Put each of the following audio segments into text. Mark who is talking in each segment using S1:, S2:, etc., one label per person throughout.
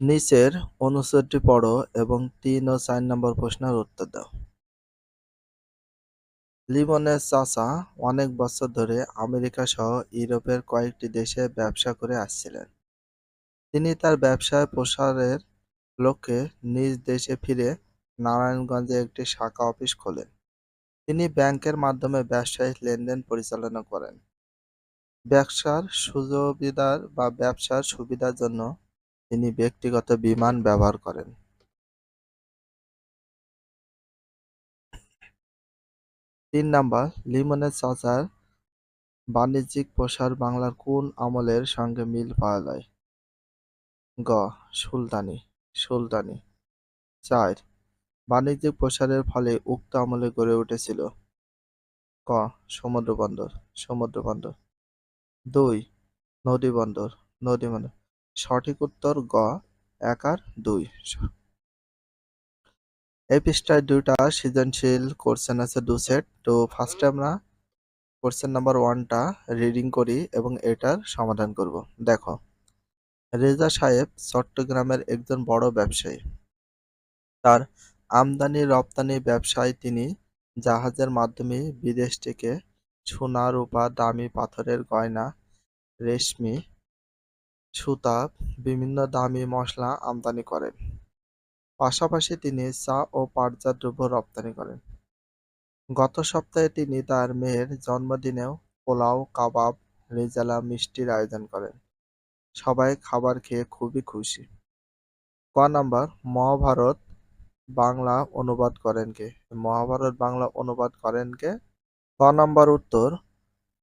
S1: নিচের অনুচ্ছেদটি পড়ো এবং তিন ও চার নম্বর প্রশ্নের উত্তর দাও। লিমনের চাচা অনেক বছর ধরে আমেরিকা সহ ইউরোপের কয়েকটি দেশে ব্যবসা করে আসছিলেন। তিনি তার ব্যবসায় প্রসারের লক্ষ্যে নিজ দেশে ফিরে নারায়ণগঞ্জে একটি শাখা অফিস খোলেন। তিনি ব্যাংকের মাধ্যমে ব্যবসায়িক লেনদেন পরিচালনা করেন। ব্যবসার সুবিধার বা ব্যবসার সুবিধার জন্য তিনি ব্যক্তিগত বিমান ব্যবহার করেন। তিন নাম্বার, লিমনের চাচার বাণিজ্যিক প্রসার বাংলার কোন আমলের সঙ্গে মিল পাওয়া যায়? গ. সুলতানি সুলতানি চার, বাণিজ্যিক প্রসারের ফলে উক্ত আমলে গড়ে উঠেছিল ক. সমুদ্র বন্দর সমুদ্র বন্দর দুই নদী বন্দর নদী বন্দর সঠিক উত্তর গ, এক আর দুই। এই পৃষ্ঠায় দুইটা সৃজনশীল কোশ্চেন আছে দু সেট তো ফার্স্টে আমরা কোশ্চেন নাম্বার ওয়ানটা রিডিং করি এবং এটার সমাধান করব। দেখো, রেজা সাহেব চট্টগ্রামের একজন বড় ব্যবসায়ী। তার আমদানি রপ্তানি ব্যবসায় তিনি জাহাজের মাধ্যমে বিদেশ থেকে সোনা, রূপা, দামি পাথরের গয়না, রেশমি সুতা, বিভিন্ন দামি মশলা আমদানি করেন। পাশাপাশি তিনি চা ও পাটজাত দ্রব্য রপ্তানি করেন। গত সপ্তাহে তিনি তার মেয়ের জন্মদিনেও পোলাও, কাবাব, রেজালা মিষ্টির আয়োজন করেন। সবাই খাবার খেয়ে খুবই খুশি। ক নাম্বার, মহাভারত বাংলা অনুবাদ করেন কে? মহাভারত বাংলা অনুবাদ করেন কে? ক নাম্বার উত্তর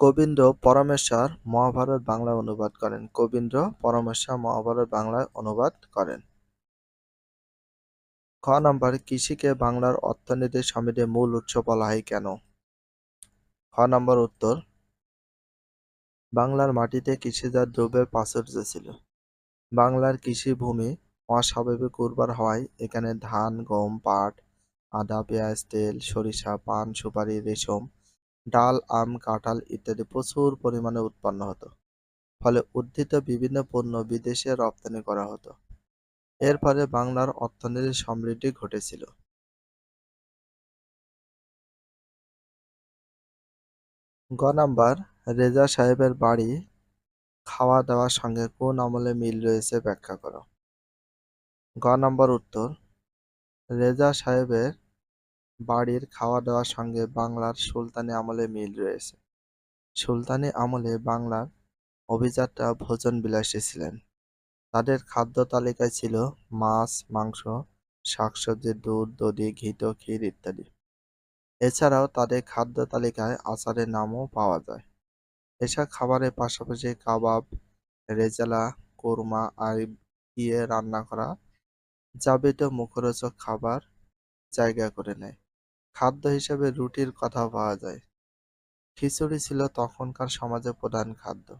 S1: কবীন্দ্র পরমেশ্বর মহাভারত বাংলা অনুবাদ করেন। কবীন্দ্র পরমেশ্বর মহাভারত বাংলায় অনুবাদ করেন। খ নম্বর, কৃষিকে বাংলার অর্থনীতির সমৃদ্ধির মূল উৎস বলা হয় কেন? খ নম্বর উত্তর, বাংলার মাটিতে কৃষিজাত দ্রব্যের প্রাচুর্য ছিল। বাংলার কৃষি ভূমি অস্বাভাবিক উর্বর হওয়ায় এখানে ধান, গম, পাট, আদা, পেঁয়াজ, তেল, সরিষা, পান, সুপারি, রেশম ডাল, আম, কাঁঠাল ইত্যাদি প্রচুর পরিমাণে উৎপন্ন হতো। ফলে উদ্ধৃত বিভিন্ন পণ্য বিদেশে রপ্তানি করা হতো। এর ফলে বাংলার অর্থনীতির সমৃদ্ধি ঘটেছিল। গ নাম্বার, রেজা সাহেবের বাড়ি খাওয়া দাওয়ার সঙ্গে কোন আমলে মিল রয়েছে ব্যাখ্যা করো। গ নাম্বার উত্তর, রেজা সাহেবের বাড়ির খাওয়া দাওয়ার সঙ্গে বাংলার সুলতানি আমলে মিল রয়েছে সুলতানি আমলে বাংলার অভিজাতরা ভোজন বিলাসী ছিলেন তাদের খাদ্য তালিকায় ছিল মাছ, মাংস, শাকসবজি, দুধ, দধি, ঘিত, ক্ষীর ইত্যাদি। এছাড়াও তাদের খাদ্য তালিকায় আচারের নামও পাওয়া যায়। এসব খাবারের পাশাপাশি কাবাব, রেজালা, কোরমা আর দিয়ে রান্না করা যাবতীয় মুখরোচক খাবার জায়গা করে নেয়। খাদ্য হিসেবে রুটির কথা পাওয়া যায়। খিচুড়ি ছিল তখনকার সমাজে প্রধান খাদ্য।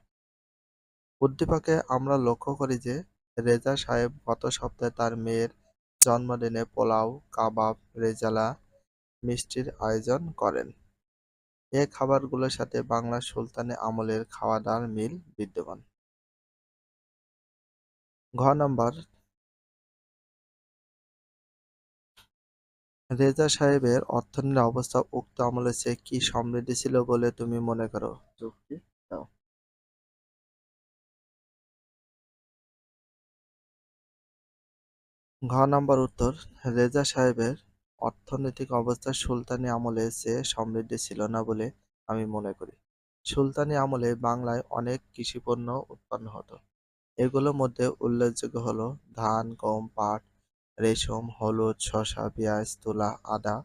S1: উদ্দীপকে আমরা লক্ষ্য করি যে রেজা সাহেব গত সপ্তাহে তার মেয়ের জন্মদিনে পোলাও, কাবাব, রেজালা মিষ্টির আয়োজন করেন। এ খাবারগুলোর সাথে বাংলার সুলতানি আমলের খাওয়া-দাওয়ার মিল বিদ্যমান। ঘ নম্বর রেজা সাহেবের অর্থনীতির অবস্থা উক্ত আমলের চেয়ে কি সমৃদ্ধি ছিল বলে তুমি মনে করো? যুক্তি দাও। ঘ নম্বর উত্তর রেজা সাহেবের অর্থনৈতিক অবস্থা সুলতানি আমলে চেয়ে সমৃদ্ধি ছিল না বলে আমি মনে করি সুলতানি আমলে বাংলায় অনেক কৃষিপণ্য উৎপন্ন হতো এগুলোর মধ্যে উল্লেখযোগ্য হলো ধান গম পাট রেশম, হলুদ, শসা, পেঁয়াজ, তুলা, আদা,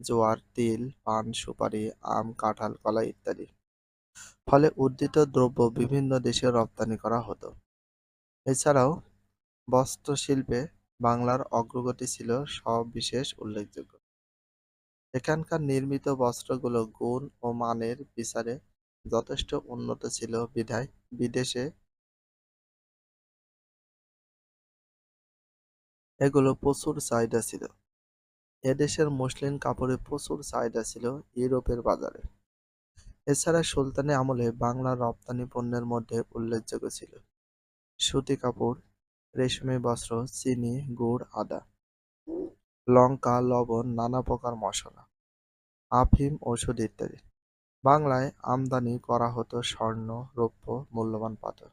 S1: জোয়ার, তিল, পান, সুপারি, আম, কাঁঠাল, কলা ইত্যাদি ফলে উদ্ধৃত দ্রব্য বিভিন্ন দেশে রপ্তানি করা হতো এছাড়াও বস্ত্রশিল্পে বাংলার অগ্রগতি ছিল সবিশেষ উল্লেখযোগ্য। এখানকার নির্মিত বস্ত্রগুলো গুণ ও মানের বিচারে যথেষ্ট উন্নত ছিল বিধায় বিদেশে এগুলো প্রচুর চাহিদা ছিল। এদেশের মসলিন কাপড়ে প্রচুর চাহিদা ছিল ইউরোপের বাজারে। এছাড়া সুলতানি আমলে বাংলার রপ্তানি পণ্যের মধ্যে উল্লেখযোগ্য ছিল সুতি কাপড়, রেশমি বস্ত্র, চিনি, গুড়, আদা, লঙ্কা, লবণ, নানা প্রকার মশলা, আফিম, ওষুধ ইত্যাদি বাংলায় আমদানি করা হতো স্বর্ণ, রৌপ্য, মূল্যবান পাথর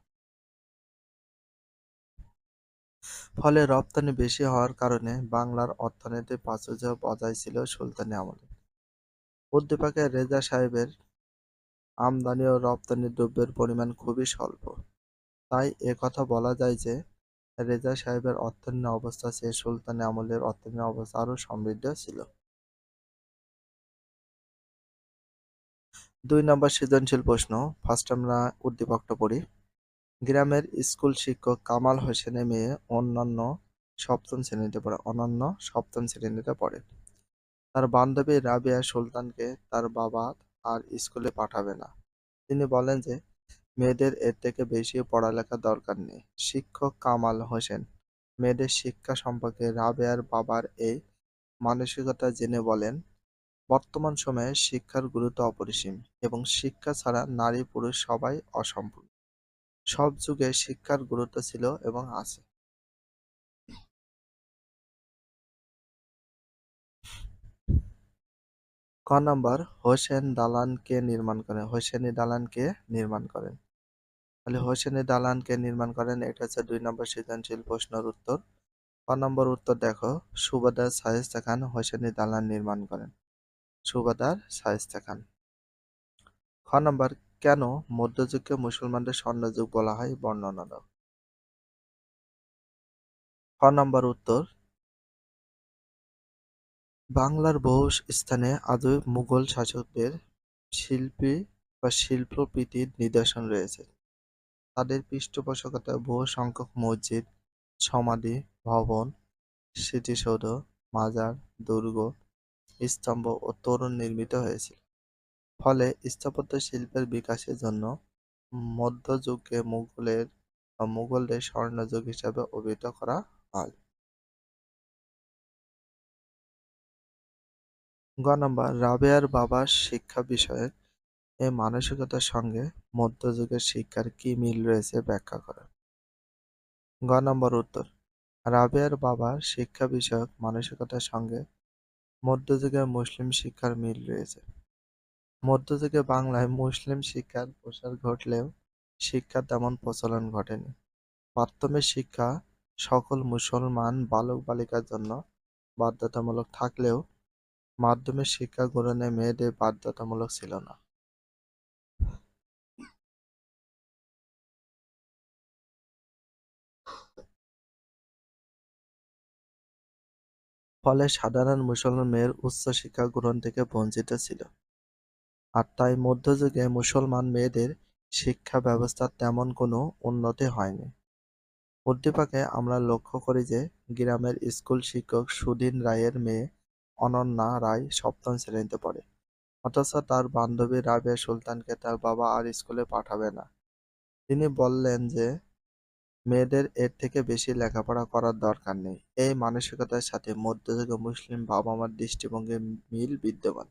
S1: ফলে রপ্তানি বেশি হওয়ার কারণে বাংলার অর্থনীতি প্রাচুর্য বজায় ছিল সুলতানি আমলে। উদ্দীপকের রেজা সাহেবের আমদানি ও রপ্তানি দ্রব্যের পরিমাণ খুবই স্বল্প। তাই কথা বলা যায় যে, রেজা সাহেবের অর্থনীতি অবস্থা চেয়ে সুলতানি আমলের অর্থনীতি অবস্থা আরও সমৃদ্ধ ছিল। দুই নম্বর সৃজনশীল প্রশ্ন, ফার্স্ট আমরা উদ্দীপকটা পড়ি। গ্রামের স্কুল শিক্ষক কামাল হোসেনের মেয়ে অন্যান্য সপ্তম শ্রেণীতে পড়ে অনন্য সপ্তম শ্রেণীতে পড়ে। তার বান্ধবী রাবিয়া সুলতানকে তার বাবা আর স্কুলে পাঠাবে না। তিনি বলেন যে, মেয়েদের এর থেকে বেশি পড়ালেখা দরকার নেই। শিক্ষক কামাল হোসেন, মেয়েদের শিক্ষা সম্পর্কে রাবেয়ার বাবার এই মানসিকতা জেনে বলেন, বর্তমান সময়ে শিক্ষার গুরুত্ব অপরিসীম এবং শিক্ষা ছাড়া নারী পুরুষ সবাই অসম্পূর্ণ। সব যুগে শিক্ষার গুরুত্ব ছিল এবং আছে। ক নাম্বার, হোসেন দালান কে নির্মাণ করেন। হোসেনি দালান কে নির্মাণ করেন। তাহলে হোসেনি দালান কে নির্মাণ করেন, এটা হচ্ছে দুই নম্বর সৃজনশীল প্রশ্নের উত্তর। ক নম্বর উত্তর দেখো, সুবাদার শায়েস্তা খান হোসেনি দালান নির্মাণ করেন। সুবাদার শায়েস্তা খান। খ নম্বর কেন মধ্যযুগকে মুসলমানদের স্বর্ণযুগ বলা হয় বর্ণনা দাও খ নম্বর উত্তর। বাংলার বহু স্থানে আজও মুঘল শাসকদের শিল্পী বা শিল্পপ্রীতির নিদর্শন রয়েছে। তাদের পৃষ্ঠপোষকতায় বহু সংখ্যক মসজিদ, সমাধি, ভবন, স্মৃতিসৌধ, মাজার, দুর্গ, স্তম্ভ ও তোরণ নির্মিত হয়েছিল। ফলে স্থাপত্য শিল্পের বিকাশের জন্য মধ্যযুগকে মুঘলের মুঘলদের স্বর্ণযুগ হিসাবে অভিহিত করা হয়। গ নম্বর, রাবেয়ার বাবার শিক্ষা বিষয়ে মানসিকতার সঙ্গে মধ্যযুগের শিক্ষার কি মিল রয়েছে ব্যাখ্যা করা গ নম্বর, উত্তর, রাবেয়ার বাবার শিক্ষা বিষয়ক মানসিকতার সঙ্গে মধ্যযুগের মুসলিম শিক্ষার মিল রয়েছে। মধ্যযুগে বাংলায় মুসলিম শিক্ষার প্রসার ঘটলেও শিক্ষার তেমন প্রচলন ঘটেনি। প্রাথমিক শিক্ষা সকল মুসলমান বালক বালিকার জন্য বাধ্যতামূলক থাকলেও মাধ্যমিক শিক্ষা গ্রহণে মেয়েদের বাধ্যতামূলক ছিল না। ফলে সাধারণ মুসলমান মেয়ের উচ্চ শিক্ষা গ্রহণ থেকে বঞ্চিত ছিল। আর তাই মধ্যযুগে মুসলমান মেয়েদের শিক্ষা ব্যবস্থার তেমন কোনো উন্নতি হয়নি। উদ্দীপকে আমরা লক্ষ্য করি যে, গ্রামের স্কুল শিক্ষক সুধীন রায়ের মেয়ে অনন্যা রায় সপ্তম শ্রেণীতে পড়ে। অথচ তার বান্ধবী রাবেয়া সুলতানকে তার বাবা আর স্কুলে পাঠাবে না। তিনি বললেন যে, মেয়েদের এর থেকে বেশি লেখাপড়া করার দরকার নেই। এই মানসিকতার সাথে মধ্যযুগে মুসলিম বাবা মার দৃষ্টিভঙ্গির মিল বিদ্যমান।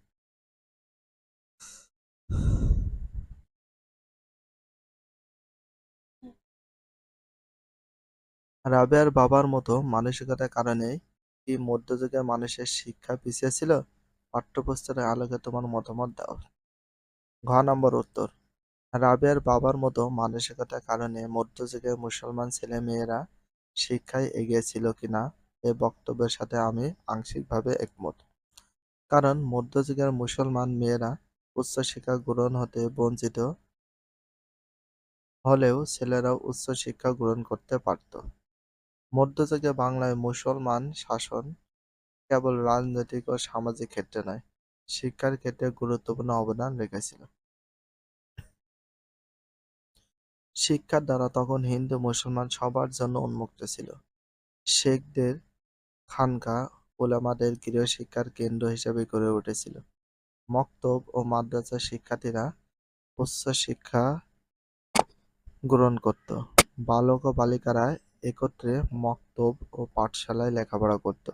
S1: রাবেয়ার বাবার মতো মানসিকতার কারণেই কি মধ্যযুগের মানুষের শিক্ষা পিছিয়ে ছিল? পাঠ্যপুস্তকের আলোকে তোমার মতামত দাও। ঘ নম্বর উত্তর। রাবেয়ার বাবার মতো মানসিকতার কারণে মধ্যযুগের মুসলমান ছেলে মেয়েরা শিক্ষায় এগিয়ে ছিল কিনা এ বক্তব্যের সাথে আমি আংশিকভাবে একমত। কারণ মধ্যযুগের মুসলমান মেয়েরা উচ্চশিক্ষা গ্রহণ হতে বঞ্চিত হলেও ছেলেরাও উচ্চশিক্ষা গ্রহণ করতে পারত। মধ্যযুগে বাংলায় মুসলমান শাসন কেবল রাজনৈতিক ও সামাজিক ক্ষেত্রে নয়, শিক্ষার ক্ষেত্রে গুরুত্বপূর্ণ অবদান রেখেছিল। শিক্ষার দ্বারা তখন হিন্দু মুসলমান সবার জন্য উন্মুক্ত ছিল। শেখদের খানকা ওলামাদের গৃহশিক্ষার কেন্দ্র হিসেবে গড়ে উঠেছিল। মক্তব ও মাদ্রাসার শিক্ষার্থীরা উচ্চশিক্ষা গ্রহণ করত। বালক ও বালিকারা একত্রে মক্তব ও পাঠশালায় লেখাপড়া করত।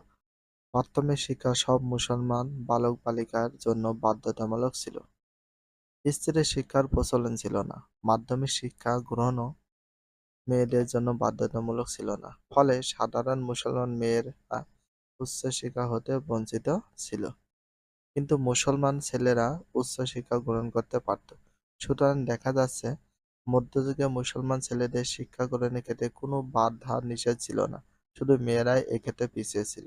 S1: প্রাথমিক শিক্ষা সব মুসলমান বালক বালিকার জন্য বাধ্যতামূলক ছিল। স্ত্রীর শিক্ষার প্রচলন ছিল না। মাধ্যমিক শিক্ষা গ্রহণও মেয়েদের জন্য বাধ্যতামূলক ছিল না। ফলে সাধারণ মুসলমান মেয়েরা উচ্চশিক্ষা হতে বঞ্চিত ছিল। কিন্তু মুসলমান ছেলেরা উচ্চ শিক্ষা গ্রহণ করতে পারত। সুতরাং দেখা যাচ্ছে, মধ্যযুগে মুসলমান ছেলেদের শিক্ষা গ্রহণের ক্ষেত্রে কোনো বাধা নিষেধ ছিল না। শুধু মেয়েরাই এক্ষেত্রে পিছিয়ে ছিল।